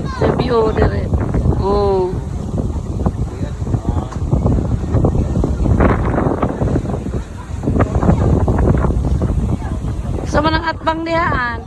cute. Sa view dire. Oh. Sa manang atbang dihaan.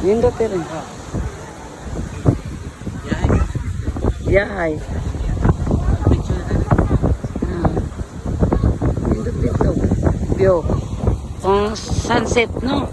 Nindot rin. Yahay. Ah. Nindot dito. View. Kung sunset, no?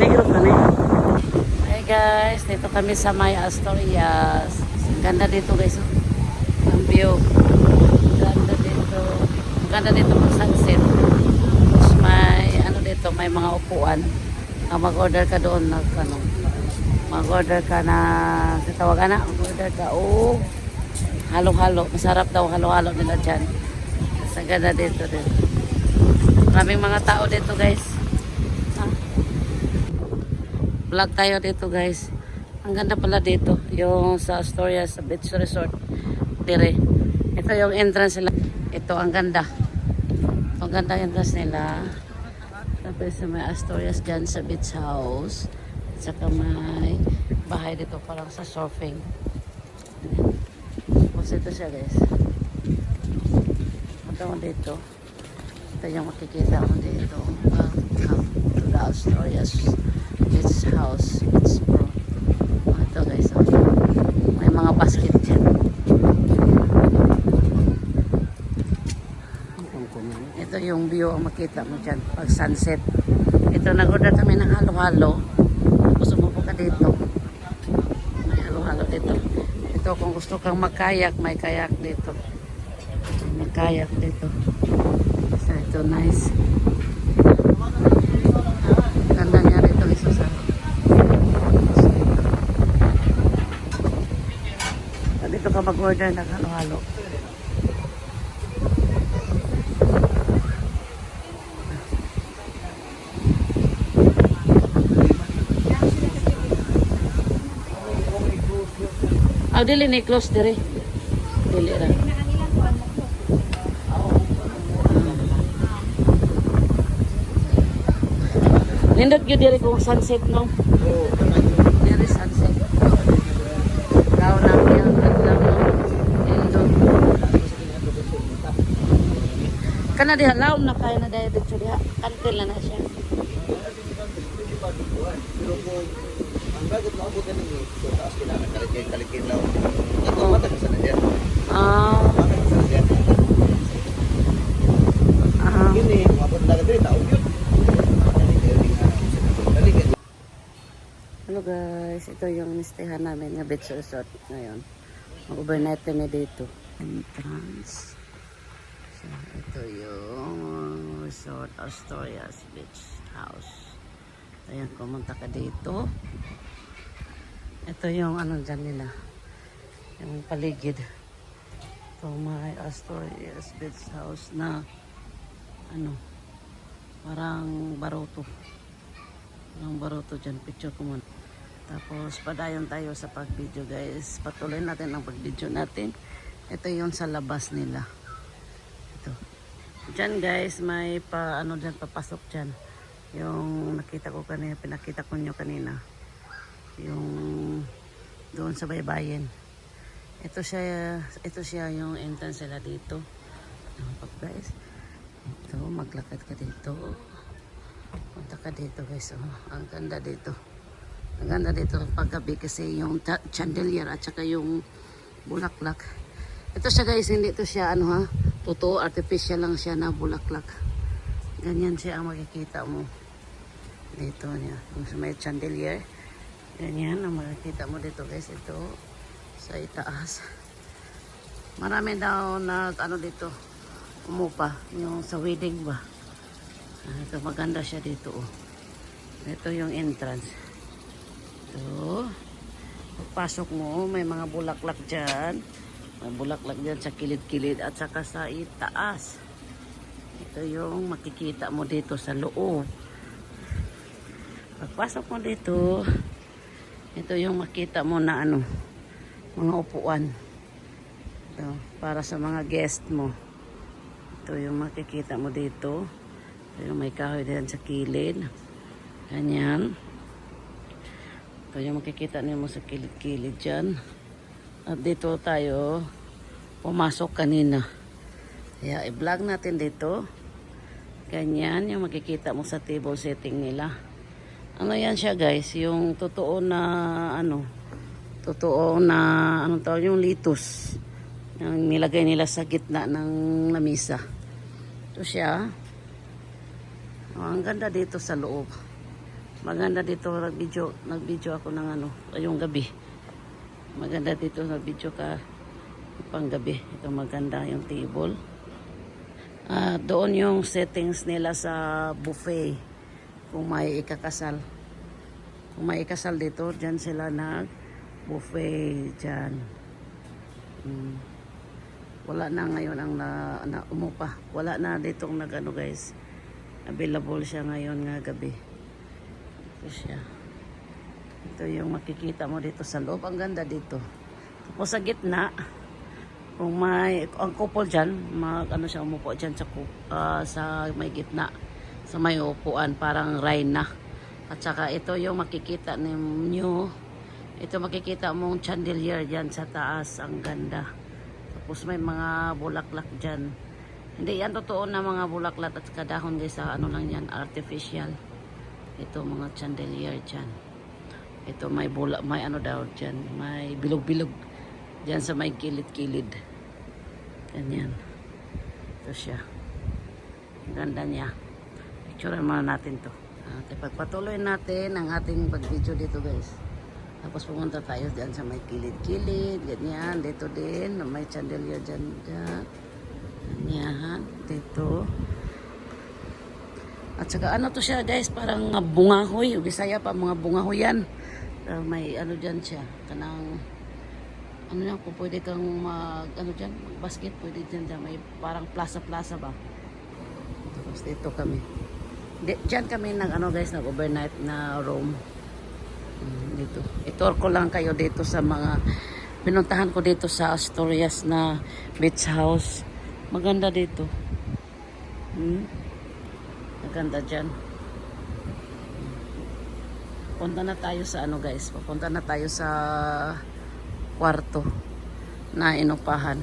Negro ka na Hey guys, dito kami sa May Astorias. Ang Ganda dito guys. oh. Ang view. Ang Ganda dito. Ang Ganda dito pag sunset. Tapos may ano dito, may mga upuan. Ah, mag-order ka doon na ano. Mag-order ka na sa tawagan na. Mag-order ka. Oh. Halo-halo. Masarap daw halo-halo nila dyan. Sa ganda dito din. Maraming mga tao dito guys. Ah vlog tayo dito guys ang ganda pala dito yung sa Astoria sa beach resort dire ito yung entrance nila ito ang ganda ang ganda entrance nila tapos sa may Astorias dyan sa beach house saka may bahay dito parang sa surfing. Tapos ito siya guys. Ito mo dito. Ito yung makikita mo dito. Welcome to the Astorias beach house. Beach pro ito guys oh. may mga basket dyan. Ito yung view ang makita mo dyan pag sunset. Ito nag-order kami ng halo-halo dito. Halo-halo dito. Ito kung gusto kang magkayak may kayak dito. May kayak dito. So ito nice. Ganda niya rito dito ka mag-order ng halo-halo Ah, dili ni close dire. Dili ra. Nindot gyud dire kung sunset no. Dire sunset. Daw na yung adlaw no. Nindot. Kana diha laom na kaya na daya dito diha. Kantil na na siya. Ang bagot mo abutan ninyo, so taas kailangan kalikit-kalikit lang. Ako, matag sa na dyan. Ah, Matag sa na dyan. ah. Gini, mabot na dito, tao yun. Kalikit. Hello guys, ito yung nistehan namin ng beach resort ngayon. Mag-overnight kami dito. Entrance. So, ito yung resort Astorias Beach House. Ayan, pumunta ka dito. Ito yung ano dyan nila. Yung paligid. Ito may Astorias Beach House na ano, parang baroto. Parang baroto dyan. Picture ko muna. Tapos padayon tayo sa pag-video guys. Patuloy natin ang pag-video natin. Ito yung sa labas nila. Ito. Diyan guys, may pa ano diyan papasok diyan. Yung nakita ko kanina, pinakita ko nyo kanina. Yung doon sa baybayin. Ito siya, ito siya yung entrance nila dito. Ano pa guys? Ito, maglakad ka dito. Punta ka dito guys. Oh. Ang ganda dito. Ang ganda dito paggabi kasi yung chandelier at saka yung bulaklak. Ito siya guys, hindi ito siya ano ha. Totoo, artificial lang siya na bulaklak. Ganyan siya ang makikita mo. Dito niya. Kung may chandelier. Ganyan ang makikita mo dito guys. Ito sa itaas. Marami daw na ano dito umupa. Yung sa wedding ba. Ah, ito maganda siya dito oh. Ito yung entrance. Ito. Pagpasok mo, may mga bulaklak dyan. May bulaklak dyan sa kilid-kilid at saka sa itaas. Ito yung makikita mo dito sa loob. Pagpasok mo dito, ito yung makita mo na ano, mga upuan. Ito, para sa mga guest mo. Ito yung makikita mo dito. Ito yung may kahoy din sa kilid. Ganyan. Ito yung makikita niyo mo sa kilid-kilid dyan. At dito tayo pumasok kanina. Kaya i-vlog natin dito. Ganyan yung makikita mo sa table setting nila. Ano yan siya guys? Yung totoo na ano, totoo na anong tawag yung litus. Yung nilagay nila sa gitna ng lamisa. Ito siya. Oh, ang ganda dito sa loob. Maganda dito nag-video, nag-video ako ng ano, yung gabi. Maganda dito nag-video ka pang gabi. Ito maganda yung table. Ah, doon yung settings nila sa buffet. Kung may ikakasal. Kung may ikasal dito, dyan sila nag buffet dyan. Mm. Wala na ngayon ang na, na umupa. Wala na dito nag ano guys. Available siya ngayon nga gabi. Ito siya. Ito yung makikita mo dito sa loob. Ang ganda dito. Tapos sa gitna, kung may ang couple diyan, mag ano siya umupo diyan sa ah, sa may gitna sa may upuan parang rhino. At saka ito yung makikita ninyo. Ito makikita mong chandelier diyan sa taas, ang ganda. Tapos may mga bulaklak diyan. Hindi yan totoo na mga bulaklak at saka dahon guys sa ano lang yan, artificial. Ito mga chandelier diyan. Ito may bula, may ano daw diyan, may bilog-bilog diyan sa may kilid-kilid. Ganyan. Ito siya. Ang ganda niya. Picturean muna natin to. At ipagpatuloy natin ang ating pag-video dito guys. Tapos pumunta tayo diyan sa may kilid-kilid. Ganyan. Dito din. May chandelier dyan. dyan. Ganyan. Dito. At saka ano to siya guys, parang bungahoy. Bisaya pa mga bungahoy yan. Ah, may ano dyan siya. Kanang ano yan, kung pwede kang mag, ano dyan, basket, pwede dyan dyan. May parang plaza-plaza ba? Tapos dito kami. Di, dyan kami nag, ano guys, nag-overnight na room. Mm, dito. Itor ko lang kayo dito sa mga, pinuntahan ko dito sa Asturias na beach house. Maganda dito. Hmm? Maganda dyan. Punta na tayo sa ano guys, papunta na tayo sa kwarto na inupahan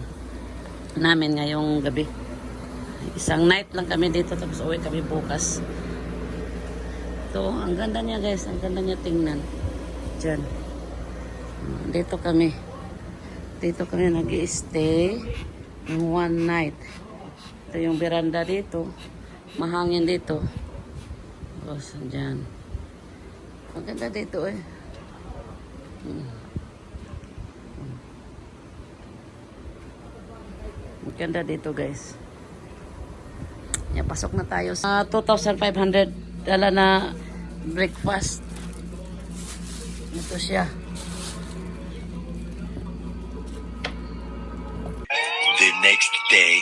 namin ngayong gabi. Isang night lang kami dito tapos uwi kami bukas. Ito, ang ganda niya guys, ang ganda niya tingnan. Diyan. Dito kami. Dito kami nag stay ng one night. Ito yung veranda dito. Mahangin dito. Tapos, dyan. Maganda dito eh. Maganda dito guys. Yeah, pasok na tayo sa 2,500 dala na breakfast. Ito siya. The next day.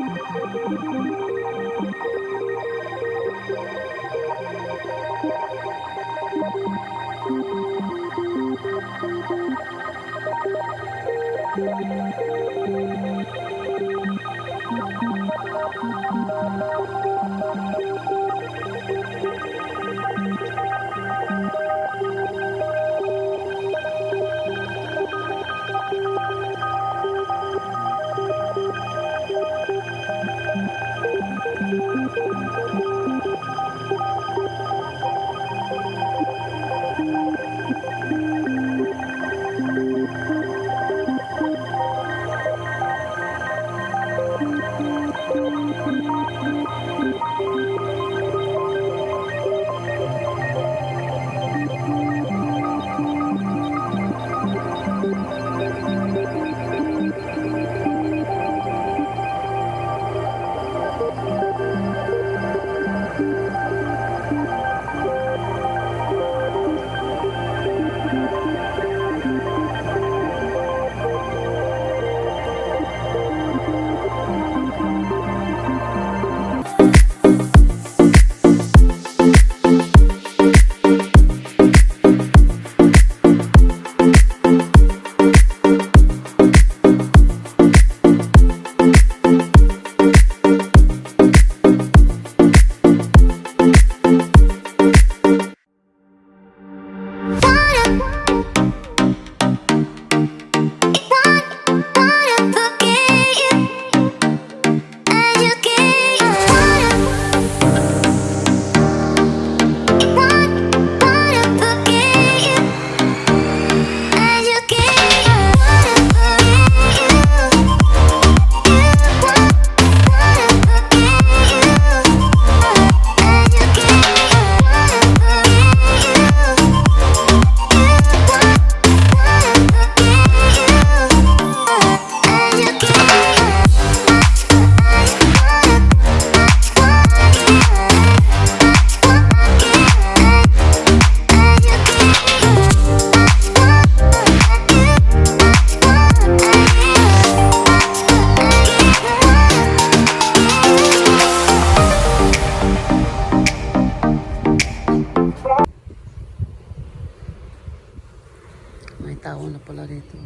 Pala dito.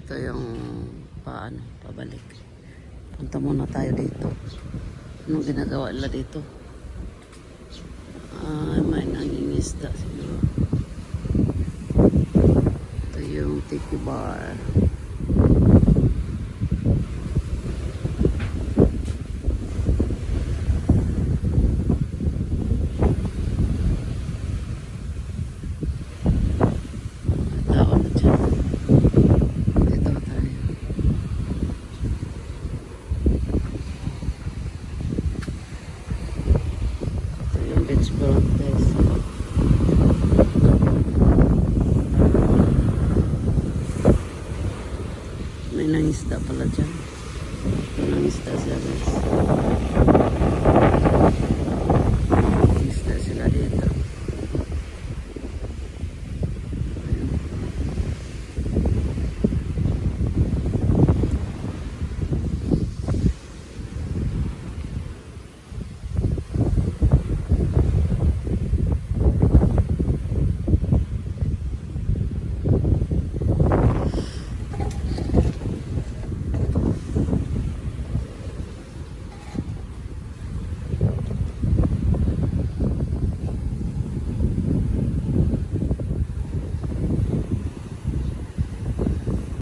Ito yung paano, pabalik. Punta muna tayo dito. Anong ginagawa nila dito? Ah, may nangingisda siguro. Ito yung tiki bar. May tao na dyan. Dito tayo. Ito yung beach front guys. May